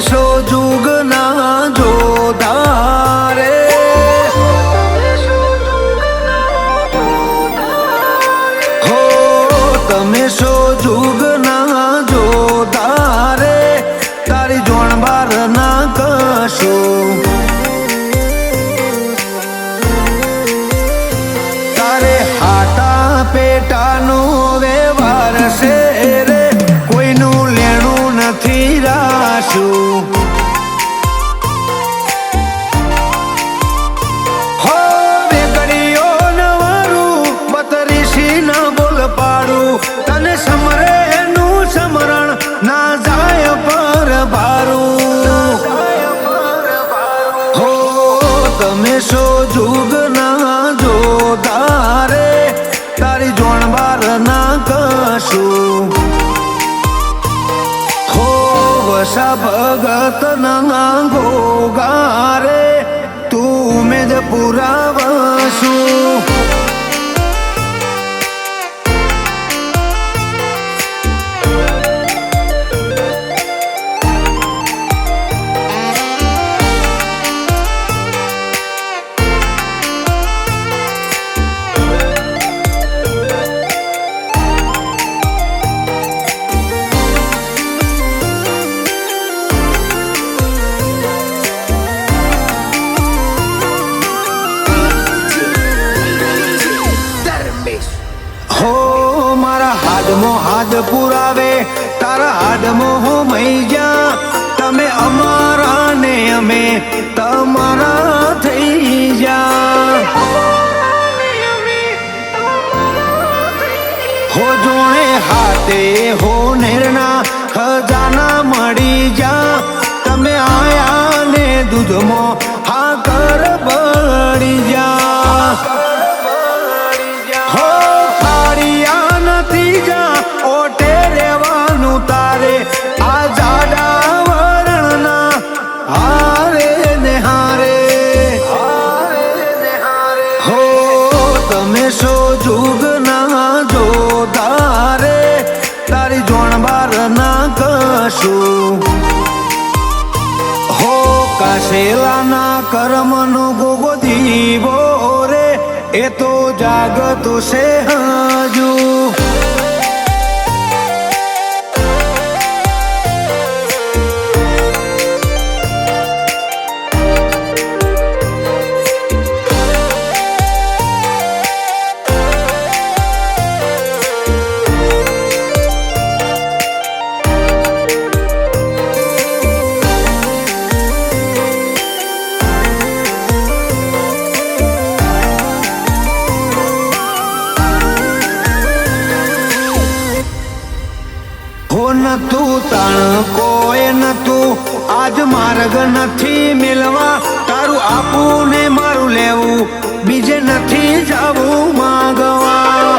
સો જુગના જોધારે? હો, તમે શો જુગના જોધારે? તારી જોણ બાર ના કશો. તારે હાટા પેટાનો વ્યવહાર છે you વસા ભગત ના ગોગારે તું મેદ પુરાવશું મારા હાડમો પુરાવે, તારા હાડમો હો મઈ જા. તમે અમારા ને અમે તમારા થઈ જા. હો જોણે હાથે હો નેરના ખજાના મળી જા. તમે આયા ને દૂધમાં કશું હો કાશેલાના કર્મનો ગોગો દીવો રે એ તો જાગતો છે હજુ. નતું તાણ કોઈ નતું આજ માર્ગ નથી મિલવા તારું આપવું ને મારું લેવું. બીજે નથી જવું માગવા.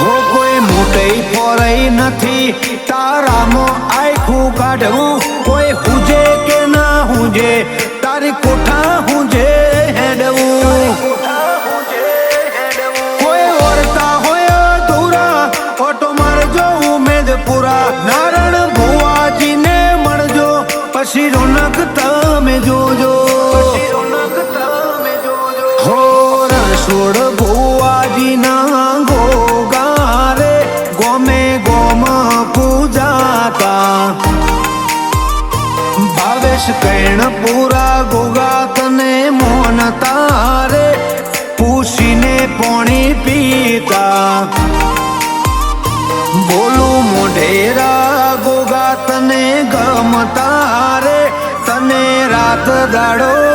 હો, કોઈ મોટઈ ફોરઈ નથી, તારામાં આખું કાઢવું. કોઈ હુજે કે ના હુજે, તારી કોઠા હુજે હેડવું. પછી રોનક તમે જોજો. હો રસોડ ભુવાજીના ગોગારે ગોમે ગોમ પૂજાતા. ભાવેશ કૈણ પૂરા ગોગા દાડો